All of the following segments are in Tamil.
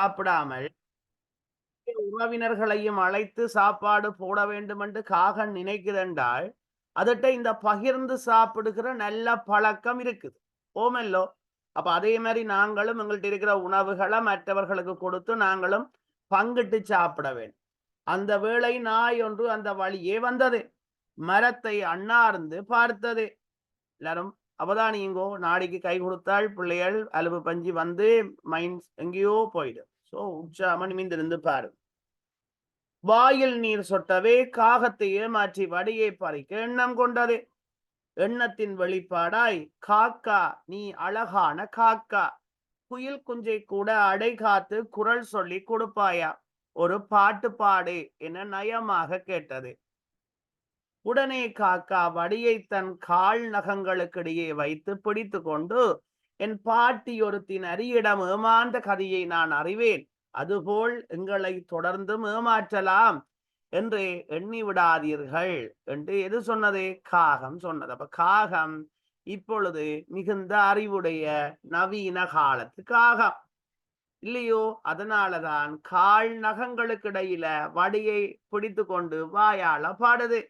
சாப்பிடாமல் உறவினர்களையும் அழைத்து சாப்பாடு போட வேண்டும் என்று காகன் நினைக்கிறென்றால் அதட்ட இந்த பகிர்ந்து சாப்பிடுகிற நல்ல பழக்கம் இருக்குது. ஓமெல்லோ அப்ப அதே மாதிரி நாங்களும் எங்கள்கிட்ட இருக்கிற உணவுகளை மற்றவர்களுக்கு கொடுத்து நாங்களும் பங்கிட்டு சாப்பிட வேண்டும். அந்த வேளை நாய் ஒன்று அந்த வழியே வந்தது. மரத்தை அண்ணார்ந்து பார்த்தது. எல்லாரும் அவதானியுங்கோ. நாடிக்கு கை கொடுத்தால் பிள்ளைகள் அலுவு பஞ்சு வந்து மைண்ட் எங்கேயோ போயிடும். சோ உற்சாம நிமிந்திருந்து பாரு. வாயில் நீர் சொட்டவே காகத்தை ஏமாற்றி வடியை பறிக்க எண்ணம் கொண்டது. எண்ணத்தின் வெளிப்பாடாய் காக்கா நீ அழகான காக்கா. குயில் குஞ்சை கூட அடை காத்து குரல் சொல்லி கொடுப்பாயா? ஒரு பாட்டு பாடு என நயமாக கேட்டது. உடனே காக்கா வடியை தன் கால் நகங்களுக்கிடையே வைத்து பிடித்து கொண்டு என் பாட்டி ஒருத்தின் அரியிடம் ஏமாந்த கதையை நான் அறிவேன். அதுபோல் எங்களை தொடர்ந்தும் ஏமாற்றலாம் என்று எண்ணி விடாதீர்கள் என்று எது சொன்னது? காகம் சொன்னது. அப்ப காகம் இப்பொழுது மிகுந்த அறிவுடைய நவீன காலத்து காகம். இல்லையோ? அதனாலதான் கால் நகங்களுக்கு இடையில வடியை பிடித்து கொண்டு வாயால பாடுது.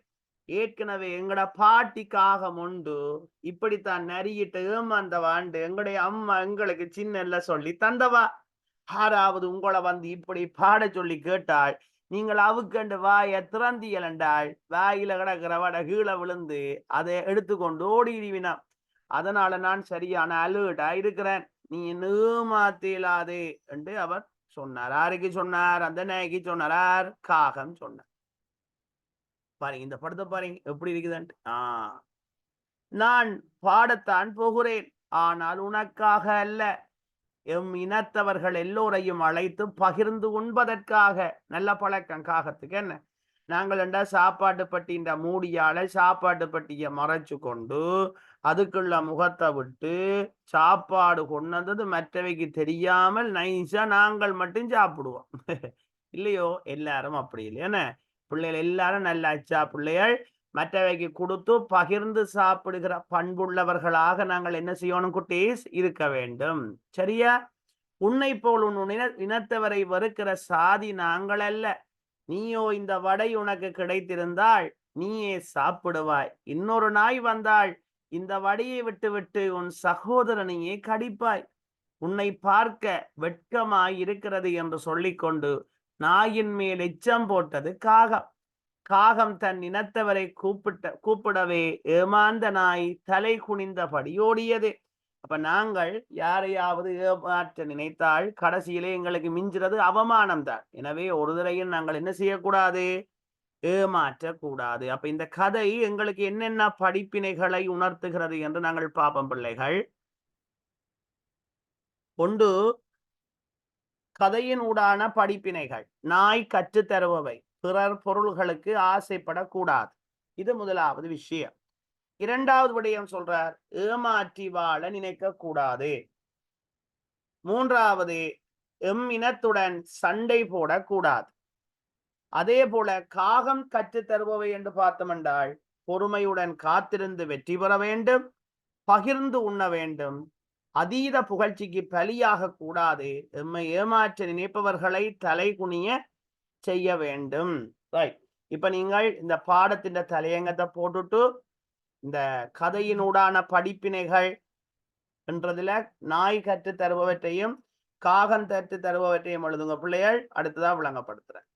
ஏற்கனவே எங்கட பாட்டி காகம் உண்டு இப்படித்தான் நரியிட்டு ஏமாந்தவாண்டு எங்களுடைய அம்மா எங்களுக்கு சின்னல்ல சொல்லி தந்தவா. ஆறாவது உங்களை வந்து இப்படி பாட சொல்லி கேட்டாள் நீங்கள் அவுக்கண்டு வாய திறந்தியல் என்றால் வாயில கிடக்கிற வட கீழே விழுந்து அதை எடுத்துக்கொண்டு ஓடிடுவினா. அதனால நான் சரியான அலர்ட்டா இருக்கிறேன். நீ ஏமாத்தேலாதே என்று அவர் சொன்னார். யாருக்கு சொன்னார்? அந்த நாய்க்கு சொன்னார். காகம் சொன்னார். பாருங்க இந்த படத்தை பாருங்க எப்படி இருக்குதுன்ட்டு. ஆஹ் நான் பாடத்தான் போகிறேன் ஆனால் உனக்காக அல்ல. எம் இனத்தவர்கள் எல்லோரையும் அழைத்து பகிர்ந்து உண்பதற்காக. நல்ல பழக்கம் காகத்துக்கு என்ன? நாங்கள் என்ன சாப்பாட்டு பட்டின்ற மூடியால சாப்பாட்டு பட்டியை மறைச்சு கொண்டு அதுக்குள்ள முகத்தை விட்டு சாப்பாடு கொண்டது மற்றவைக்கு தெரியாமல் நைஸா நாங்கள் மட்டும் சாப்பிடுவோம். இல்லையோ எல்லாரும் அப்படி இல்லையா பிள்ளைகள் எல்லாரும் நல்ல அச்சா பிள்ளைகள்? மற்றவைக்கு கொடுத்து பகிர்ந்து சாப்பிடுகிற பண்புள்ளவர்களாக நாங்கள் என்ன செய்யணும் குட்டீஸ்? இருக்க வேண்டும். சரியா? உன்னை போல் உன் இன இனத்தவரை வெறுக்கிற சாதி நாங்கள் அல்ல நீயோ இந்த வடை உனக்கு கிடைத்திருந்தால் நீயே சாப்பிடுவாய். இன்னொரு நாய் வந்தால் இந்த வடையை விட்டு விட்டு உன் சகோதரனையே கடிப்பாய். உன்னை பார்க்க வெட்கமாய் இருக்கிறது என்று சொல்லிக்கொண்டு நாயின் மேல் எச்சம் போட்டது காகம். காகம் தன் இனத்தவரை கூப்பிட்ட கூப்பிடவே ஏமாந்த நாய் தலை குனிந்தபடி ஓடியது. அப்ப நாங்கள் யாரையாவது ஏமாற்ற நினைத்தால் கடைசியிலே எங்களுக்கு மிஞ்சுறது அவமானம் தான். எனவே ஒரு தடையும் நாங்கள் என்ன செய்யக்கூடாது? ஏமாற்றக்கூடாது. அப்ப இந்த கதை எங்களுக்கு என்னென்ன படிப்பினைகளை உணர்த்துகிறது என்று நாங்கள் பார்ப்போம் பிள்ளைகள். ஒன்று கதையினூடான படிப்பினைகள் நாய் கற்று தருபவை பிறர் பொருள்களுக்கு ஆசைப்படக்கூடாது. இது முதலாவது விஷயம். இரண்டாவது விடயம் சொல்றார் ஏமாற்றி வாழ நினைக்க கூடாது மூன்றாவது எம் இனத்துடன் சண்டை போடக்கூடாது. அதே போல காகம் கற்று தருபவை என்று பார்த்தோமென்றால் பொறுமையுடன் காத்திருந்து வெற்றி பெற வேண்டும் பகிர்ந்து உண்ண வேண்டும் அதீத புகழ்ச்சிக்கு பலியாக கூடாது. எம்மை ஏமாற்ற நினைப்பவர்களை தலை குனிய செய்ய வேண்டும். ரைட் இப்ப நீங்கள் இந்த பாடத்தின் தலையங்கத்தை போட்டுட்டு இந்த கதையினூடான படிப்பினைகள் என்றதுல நாய் கற்று தருபவற்றையும் காகம் கற்று தருபவற்றையும் எழுதுங்க. பிள்ளைகள் அடுத்ததா விளங்கப்படுத்துறேன்.